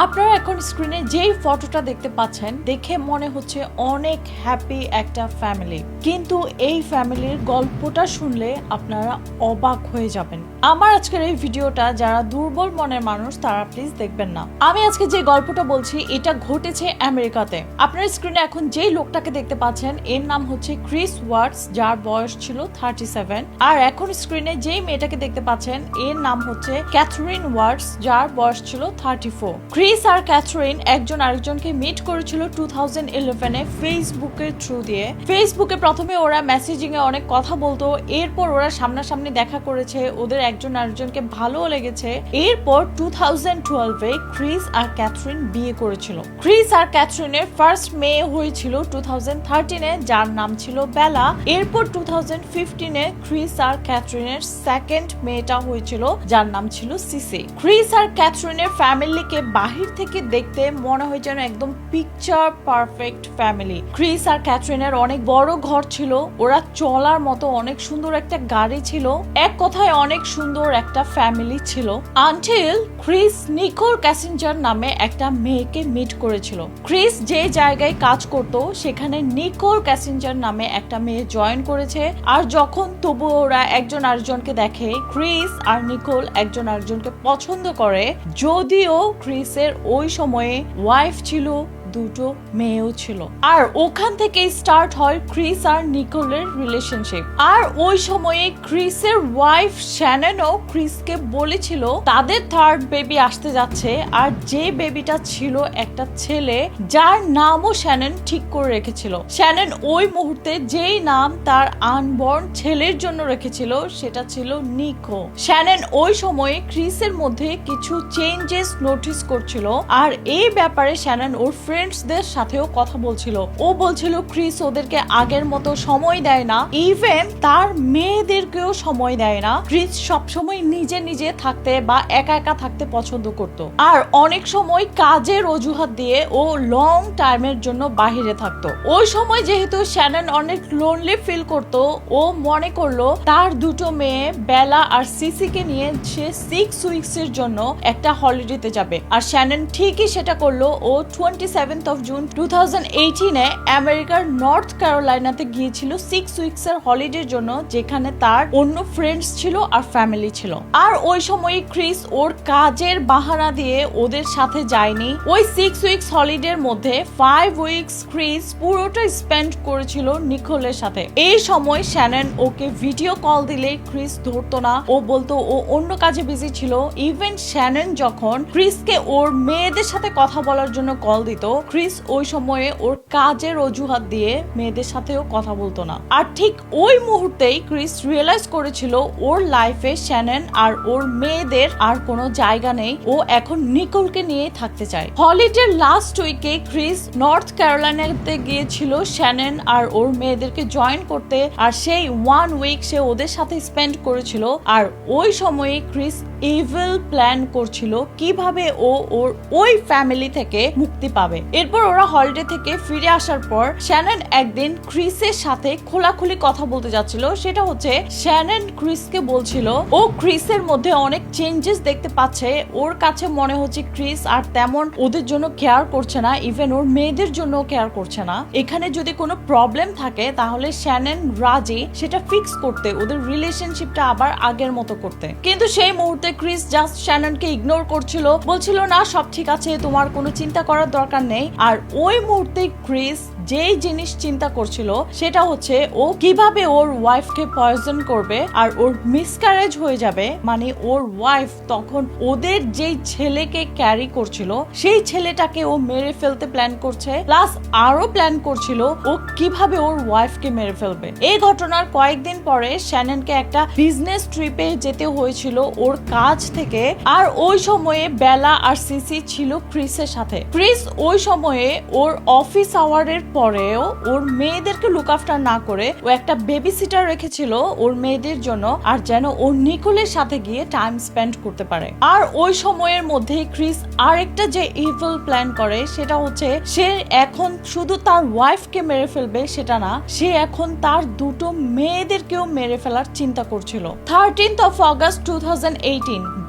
আপনারা এখন স্ক্রিনে যেই ফটোটা দেখতে পাচ্ছেন, দেখে মনে হচ্ছে অনেক হ্যাপি একটা ফ্যামিলি কিন্তু এই ফ্যামিলির গল্পটা শুনলে আপনারা অবাক হয়ে যাবেন। আমার আজকের এই ভিডিওটা যারা দুর্বল মনের মানুষ, তারা প্লিজ দেখবেন না। আমি আজকে যে গল্পটা বলছি, এটা ঘটেছে আমেরিকাতে। আপনার স্ক্রিনে এখন যেই লোকটাকে দেখতে পাচ্ছেন, এর নাম হচ্ছে ক্রিস ওয়ার্ডস যার বয়স ছিল থার্টি সেভেন আর এখন স্ক্রিনে যেই মেয়েটাকে দেখতে পাচ্ছেন, এর নাম হচ্ছে ক্যাথরিন ওয়ার্ডস যার বয়স ছিল থার্টি ফোর ক্রিস আর ক্যাথরিন একজন আরেকজনকে মিট করেছিল টু থাউজেন্ড ইলেভেনে ফেসবুকের থ্রু দিয়ে। ফেসবুকে প্রথমে ওরা মেসেজিং এ অনেক কথা বলতো, এরপর ওরা সামনাসামনি দেখা করেছে, ওদের একজন আরেকজনকে ভালোও লেগেছে। এরপর টু থাউজেন্ড টুয়েলভে ক্রিস আর ক্যাথরিন বিয়ে করেছিল। ক্রিস আর ক্যাথরিনের ফার্স্ট মেয়ে হয়েছিল টু থাউজেন্ড থার্টিনে, যার নাম ছিল বেলা। এরপর টু থাউজেন্ড ফিফটিনে ক্রিস আর ক্যাথরিনের সেকেন্ড মেয়েটা হয়েছিল, যার নাম ছিল সিসি। ক্রিস আর ক্যাথরিনের ফ্যামিলিকে বাহির থেকে দেখতে মনে হয় যেন একদম পিকচার পারফেক্ট ফ্যামিলি ক্রিস আর ক্যাথরিনের অনেক বড় ঘর ছিল, ওরা চলার মতো অনেক সুন্দর একটা গাড়ি ছিল, এক কথায় অনেক সুন্দর একটা ফ্যামিলি ছিল আনটিল ক্রিস নিকোল ক্যাসেঞ্জার নামে একটা মেয়েকে মিট করেছিল। ক্রিস যে জায়গায় কাজ করত, সেখানে নিকোল ক্যাসেঞ্জার নামে একটা মেয়ে জয়েন করেছে, আর যখন তবু ওরা একজন আরেকজনকে দেখে, ক্রিস আর নিকোল একজন আরেকজনকে পছন্দ করে, যদিও ক্রিসের ওই সময়ে ওয়াইফ ছিল দুটো মেয়েও ছিল। আর ওখান থেকে স্টার্ট হয় ক্রিস আর নিকোলের রিলেশনশিপ আর ওই সময়ে ক্রিসের ওয়াইফ শ্যানেনও ক্রিসকে বলেছিল, তাদের থার্ড বেবি আসতে যাচ্ছে, আর যে বেবিটা ছিল একটা ছেলে, যার নামও শ্যানেন ঠিক করে রেখেছিল। শ্যানেন ওই মুহূর্তে যেই নাম তার আনবর্ন ছেলের জন্য রেখেছিল, সেটা ছিল নিকো। শ্যানেন ওই সময়ে ক্রিসের মধ্যে কিছু চেঞ্জেস নোটিস করছিল, আর এই ব্যাপারে শ্যানেন ওর ফ্রেন্ডসদের সাথেও কথা বলছিল। ও বলছিল, ক্রিস ওদেরকে আগের মতো সময় দেয় না। ইভেন তার মেয়েদেরকেও সময় দেয় না। ক্রিস সবসময় নিজে নিজে থাকতে বা একা একা থাকতে পছন্দ করত। আর অনেক সময় কাজের অজুহাত দিয়ে ও লং টাইমের জন্য বাহিরে থাকতো। ওই সময় যেহেতু শ্যানন অনেক লোনলি ফিল করত, ও মনে করল, তার দুটো মেয়ে, বেলা আর সিসিকে নিয়ে সে সিক্স উইকস এর জন্য একটা হলিডেতে যাবে। আর শ্যানন ঠিকই সেটা করল। ও twenty seventh of June two thousand এইটিনে আমেরিকার নর্থ ক্যারোলাইনাতে গিয়েছিল সিক্স উইকস এর হলিডের জন্য, যেখানে তার অন্য ফ্রেন্ডস ছিল আর ফ্যামিলি ছিল। আর ওই সময় ক্রিস ওর কাজের বাহানা দিয়ে ওদের সাথে যায়নি। ওই সিক্স উইকস হলিডের মধ্যে ফাইভ উইকস ক্রিস পুরোটা স্পেন্ড করেছিল নিকোলের সাথে। এই সময় শ্যানন ওকে ভিডিও কল দিলে ক্রিস ধরতো না। ও বলতো, ও অন্য কাজে বিজি ছিল। ইভেন শ্যানন যখন ক্রিসকে ওর মেয়েদের সাথে কথা বলার জন্য কল দিত ক্রিস ওই সময়ে ওর কাজের অজুহাত দিয়ে মেয়েদের সাথেও কথা বলতো না। আর ঠিক ওই মুহূর্তেই ক্রিস রিয়েলাইজ করেছিল ওর লাইফে শ্যানন আর ওর মেয়েদের আর কোনো জায়গা নেই। ও এখন নিকোলকে নিয়ে থাকতে চায়। হলিডের লাস্ট উইকে ক্রিস নর্থ ক্যারোলাইনাতে গিয়েছিল শ্যানন আর ওর মেয়েদেরকে জয়েন করতে। আর সেই ওয়ান উইক সে ওদের সাথে স্পেন্ড করেছিল। আর ওই সময়ে ক্রিস ইভিল প্ল্যান করছিল কীভাবে ও ওর ওই ফ্যামিলি থেকে মুক্তি পাবে। এরপর ওরা হলিডে থেকে ফিরে আসার পর শ্যানন একদিন ক্রিসের সাথে খোলাখুলি কথা বলতে যাচ্ছিল। সেটা হচ্ছে শ্যানন ক্রিসকে বলছিল, ও ক্রিসের মধ্যে অনেক চেঞ্জেস দেখতে পাচ্ছে। ওর কাছে মনে হচ্ছে ক্রিস আর তেমন ওদের জন্য কেয়ার করছে না। ইভেন ওর মেয়েদের জন্য কেয়ার করছে না। এখানে যদি কোনো প্রবলেম থাকে, তাহলে শ্যানন রাজি সেটা ফিক্স করতে, ওদের রিলেশনশিপটা আবার আগের মতো করতে। কিন্তু সেই মুহূর্তে ক্রিস জাস্ট শ্যাননকে ইগনোর করছিল। বলছিল, না, সব ঠিক আছে। তোমার কোনো চিন্তা করার দরকার নেই। আর ওই মুহূর্তে ক্রিস যেই জিনিস চিন্তা করছিল, সেটা হচ্ছে ও কীভাবে ওর ওয়াইফকে পয়জন করবে আর ওর মিসক্যারেজ হয়ে যাবে। মানে ওর ওয়াইফ তখন ওদের যেই ছেলেকে ক্যারি করছিল, সেই ছেলেটাকে ও মেরে ফেলতে প্ল্যান করছে। প্লাস আরও প্ল্যান করছিল ও কীভাবে ওর ওয়াইফকে মেরে ফেলবে। এই ঘটনার কয়েকদিন পরে শ্যাননকে একটা বিজনেস ট্রিপে যেতে হয়েছিল ওর কাজ থেকে। আর ওই সময়ে বেলা আর সিসি ছিল ক্রিসের সাথে। ক্রিস ওই সময়ে ওর অফিস আওয়ারের পর পরেও ওর মেয়েদেরকে লুক আফটার না করে ও একটা বেবি সিটার রেখেছিল ওর মেয়েদের জন্য আর যেন ও নিকোলের সাথে গিয়ে টাইম স্পেন্ড করতে পারে। আর ওই সময়ের মধ্যেই ক্রিস আরেকটা যে ইভিল প্ল্যান করে সেটা হচ্ছে সে এখন শুধু তার ওয়াইফকে মেরে ফেলবে সেটা না, সে এখন তার দুটো মেয়েদেরকেও মেরে ফেলার চিন্তা করছিল। থার্টিন্থ অফ অগস্ট টু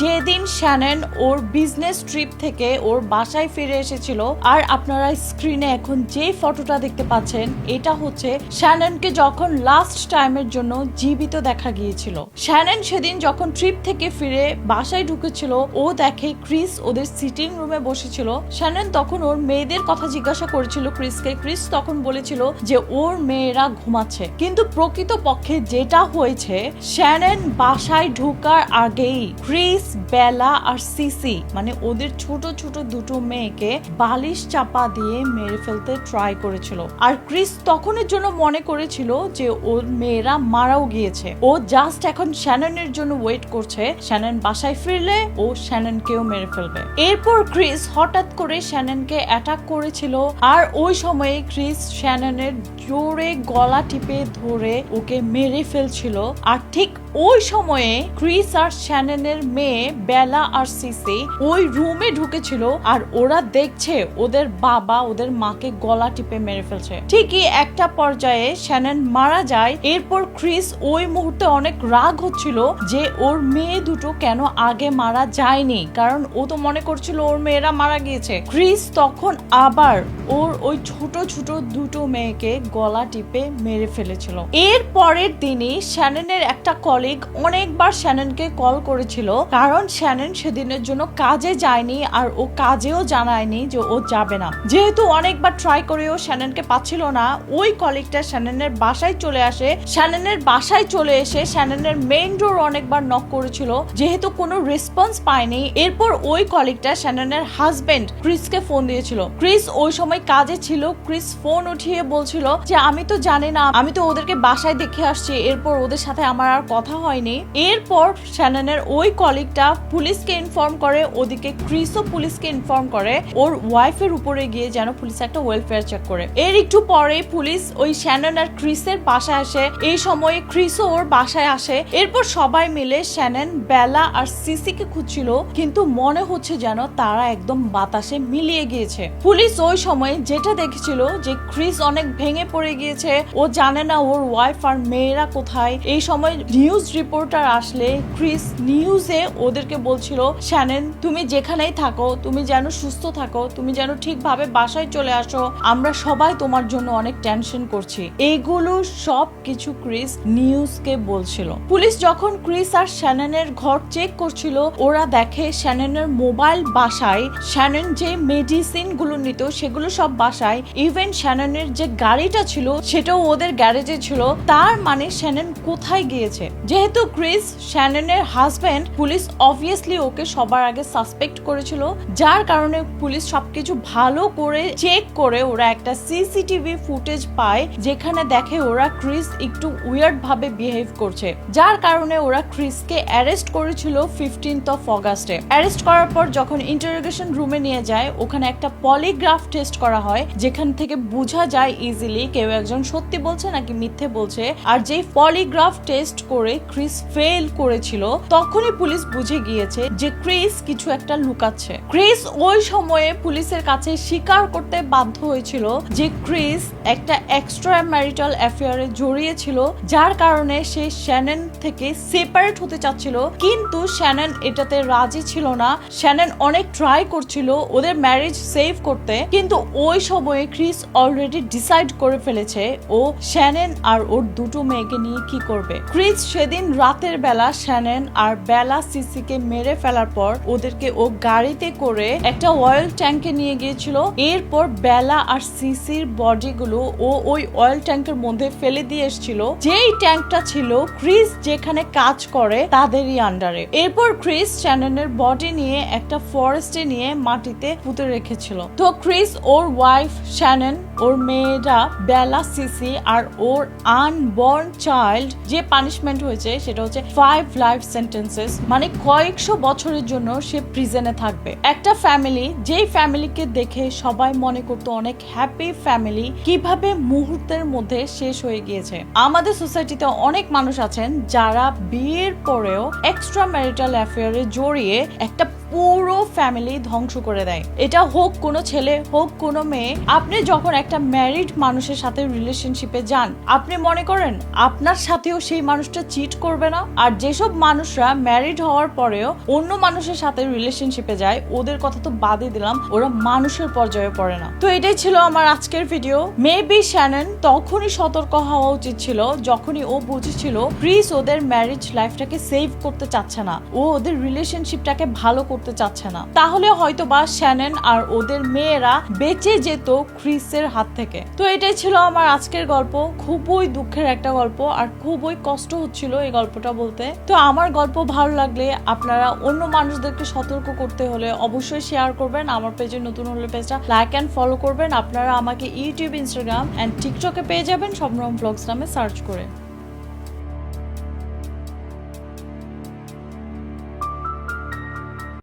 যেদিন শ্যানেন ওর বিজনেস ট্রিপ থেকে ওর বাসায় ফিরে এসেছিল, আর আপনারা স্ক্রিনে এখন যে ফটোটা দেখতে পাচ্ছেন, এটা হচ্ছে শ্যাননকে যখন লাস্ট টাইমের জন্য জীবিত দেখা গিয়েছিল। শ্যানন সেদিন যখন ট্রিপ থেকে ফিরে বাসায় ঢুকেছিল, ও দেখে ক্রিস ওদের সিটিং রুমে বসেছিল। শ্যানন তখন ওর মেয়েদের কথা জিজ্ঞাসা করেছিল ক্রিসকে। ক্রিস তখন বলেছিল যে ওর মেয়েরা ঘুমাচ্ছে। কিন্তু প্রকৃত পক্ষে যেটা হয়েছে, শ্যানন বাসায় ঢোকার আগেই ক্রিস, বেলা আর সিসি মানে ওদের ছোট ছোট দুটো মেয়েকে বালিশ চাপা দিয়ে মেরে ফেলতে ট্রাই করেছিল। আর ক্রিস তখনের জন্য মনে করেছিল যে ওর মেয়েরা মারাও গিয়েছে। ও জাস্ট এখন শ্যাননের জন্য ওয়েট করছে। শ্যানন বাসায় ফিরলে ও শ্যাননকেও মেরে ফেলবে। এরপর ক্রিস হঠাৎ করে শ্যাননকে অ্যাটাক করেছিল। আর ওই সময়ে ক্রিস শ্যাননের জোরে গলা টিপে ধরে ওকে মেরে ফেলছিল। আর ঠিক ওই সময়ে ক্রিস আর শ্যাননের মেয়ে বেলা আর সিসি ওই রুমে ঢুকেছিল আর ওরা দেখছে ওদের বাবা ওদের মাকে গলা টিপে মেরে ফেলছে। ঠিকই একটা পর্যায়ে শ্যানন মারা যায়, এরপর ক্রিস ওই মুহূর্তে অনেক রাগ হচ্ছিল যে ওর মেয়ে দুটো কেন আগে মারা যায়নি, কারণ ও তো মনে করছিল ওর মেয়েরা মারা গিয়েছে। ক্রিস তখন আবার ওর ওই ছোট ছোট দুটো মেয়েকে গলা টিপে মেরে ফেলেছিল। এর পরের দিনই শ্যাননের একটা কলিগ অনেকবার শ্যাননকে কল করেছিল। কারণ শ্যানন সেদিনের জন্য কাজে যায়নি আর ও কাজেও জানায়নি যে ও যাবে না। যেহেতু অনেকবার ট্রাই করেও শ্যাননকে পাচ্ছিল না, ওই কলিগটা শ্যাননের বাসায় চলে আসে। শ্যাননের বাসায় চলে এসে শ্যাননের মেইন ডোর অনেকবার নক করেছিল। যেহেতু কোনো রেসপন্স পায়নি, এরপর ওই কলিগটা শ্যাননের হাজবেন্ড ক্রিসকে ফোন দিয়েছিল। ক্রিস ওই সময় কাজে ছিল ক্রিস ফোন উঠিয়ে বলছিল যে, আমি তো জানি না, আমি তো ওদেরকে বাসায় দেখে আসছি, এরপর ওদের সাথে আমার আর কথা হয়নি। এরপর শ্যাননের ওই কলিগটা পুলিশকে ইনফর্ম করে, ওদিকে ক্রিসও পুলিশকে ইনফর্ম করে, ওর ওয়াইফের উপরে গিয়ে যেন পুলিশ একটা ওয়েলফেয়ার চেক করে। এর একটু পরে পুলিশ ওই শ্যানন আর ক্রিসের বাসায় আসে। এই সময়ে ক্রিসও ওর বাসায় আসে। এরপর সবাই মিলে শ্যানন, বেলা আর সিসিকে খুঁজছিল, কিন্তু মনে হচ্ছে যেন তারা একদম বাতাসে মিলিয়ে গিয়েছে। পুলিশ ওই সময় যেটা দেখেছিল যে ক্রিস অনেক ভেঙে পড়ে গিয়েছে, ও জানে না ওর ওয়াইফ আর মেয়েরা কোথায়। এই সময় নিউজ রিপোর্টার আসলে ক্রিস নিউজে ওদেরকে বলছিল শ্যানেন তুমি যেখানেই থাকো, তুমি যেন সুস্থ থাকো, তুমি যেন ঠিকভাবে বাসায় চলে আসো, আমরা সবাই তোমার জন্য অনেক টেনশন করছি। এইগুলো সব কিছু ক্রিস নিউজকে বলছিল। পুলিশ যখন ক্রিস আর শ্যাননের ঘর চেক করছিল, ওরা দেখে শ্যাননের মোবাইল বাসায় শ্যানেন যে মেডিসিনগুলো নিত, সেগুলো সব বাসায় ইভেন শ্যানেনের যে গাড়িটা ছিল, সেটাও ওদের গ্যারেজে ছিল। তার মানে শ্যানেন কোথায় গিয়েছে? যেহেতু ক্রিস শ্যাননের হাজবেন্ড পুলিশ অবভিয়াসলি ওকে সবার আগে সাসপেক্ট করেছিল, যার কারণে পুলিশ সবকিছু ভালো করে চেক করে ওরা একটা সিসিটিভি ফুটেজ পায় যেখানে দেখে ওরা ক্রিস একটু উইয়ার্ড ভাবে বিহেভ করছে। যার কারণে ওরা ক্রিসকে অ্যারেস্ট করেছিল ফিফটিন্থ অফ অগাস্টে অ্যারেস্ট করার পর যখন ইন্টারোগেশন রুমে নিয়ে যায়, ওখানে একটা পলিগ্রাফ টেস্ট করা হয়, যেখান থেকে বোঝা যায় ইজিলি কেউ একজন সত্যি বলছে নাকি মিথ্যে বলছে। আর যেই পলিগ্রাফ টেস্ট করে ক্রিস ফেল করেছিল, তখনই পুলিশ বুঝে গিয়েছে যে ক্রিস কিছু একটা লুকাচ্ছে। ক্রিস ওই সময়ে পুলিশের কাছে স্বীকার করতে বাধ্য হয়েছিল যে ক্রিস একটা এক্সট্রা ম্যারিটাল অ্যাফেয়ারে জড়িয়েছিল, যার কারণে সে শ্যানন থেকে সেপারেট হতে চাচ্ছিল। কিন্তু শ্যানন এটাতে রাজি ছিল না। শ্যানন অনেক ট্রাই করছিল ওদের ম্যারেজ সেভ করতে। কিন্তু ওই সময়ে ক্রিস অলরেডি ডিসাইড করে ফেলেছে ও শ্যানন আর ওর দুটো মেয়েকে নিয়ে কি করবে। ক্রিস সেদিন রাতের বেলা শ্যানন আর বেলা সিসিকে মেরে ফেলার পর ওদেরকে ও গাড়িতে করে একটা অয়েল ট্যাঙ্কে নিয়ে গিয়েছিল। এরপর বেলা আর সিসির বডিগুলো ও ওই অয়েল ট্যাঙ্কের মধ্যে ফেলে দিয়ে এসেছিল। যেই ট্যাঙ্কটা ছিল ক্রিস যেখানে কাজ করে তাদেরই আন্ডারে এরপর ক্রিস শ্যাননের বডি নিয়ে একটা ফরেস্টে নিয়ে মাটিতে পুঁতে রেখেছিল। তো ক্রিস ওর ওয়াইফ শ্যানন ওর মেয়েরা বেলা, সিসি, আর ওর আনবর্ন চাইল্ড যে পানিশমেন্ট হয়েছে সেটা হচ্ছে ফাইভ লাইফ সেন্টেন্সেস মানে কয়েকশো বছরের জন্য সে প্রিজেনে থাকবে। একটা ফ্যামিলি যেই ফ্যামিলিকে দেখে সবাই মনে করতো অনেক হ্যাপি ফ্যামিলি কীভাবে মুহূর্তের মধ্যে শেষ হয়ে গিয়েছে। আমাদের সোসাইটিতে অনেক মানুষ আছেন যারা বিয়ের পরেও এক্সট্রা ম্যারিটাল অ্যাফেয়ারে জড়িয়ে একটা পুরো ফ্যামিলি ধ্বংস করে দেয়। এটা হোক কোনো ছেলে, হোক কোনো মেয়ে, আপনি যখন একটা ম্যারিড মানুষের সাথে রিলেশনশিপে যান, আপনি মনে করেন আপনার সাথেও সেই মানুষটা চিট করবে না? আর যেসব মানুষরা ম্যারিড হওয়ার পরেও অন্য মানুষের সাথে রিলেশনশিপে যায়, ওদের কথা তো বাদই দিলাম, ওরা মানুষের পর্যায়ে পড়ে না। তো এটাই ছিল আমার আজকের ভিডিও মেবি শ্যানন তখনই সতর্ক হওয়া উচিত ছিল, যখনই ও বুঝেছিল ক্রিস ওদের ম্যারিজ লাইফটাকে সেভ করতে চাচ্ছে না। ও ওদের রিলেশনশিপটাকে ভালো করতে চাচ্ছে না তাহলে হয়তো বা শ্যানন আর ওদের মেয়েরা বেঁচে যেত ক্রিসের হাত থেকে। তো এটাই ছিল আমার আজকের গল্প। খুবই দুঃখের একটা গল্প আর খুবই কষ্ট হচ্ছিল এই গল্পটা বলতে। তো আমার গল্প ভালো লাগলে আপনারা অন্য মানুষদেরকে সতর্ক করতে হলে অবশ্যই শেয়ার করবেন। আমার পেজে নতুন হলে পেজটা লাইক অ্যান্ড ফলো করবেন। আপনারা আমাকে ইউটিউব ইনস্টাগ্রাম অ্যান্ড টিকটকে পেয়ে যাবেন। সম্ভ্রম ব্লগস নামে সার্চ করে।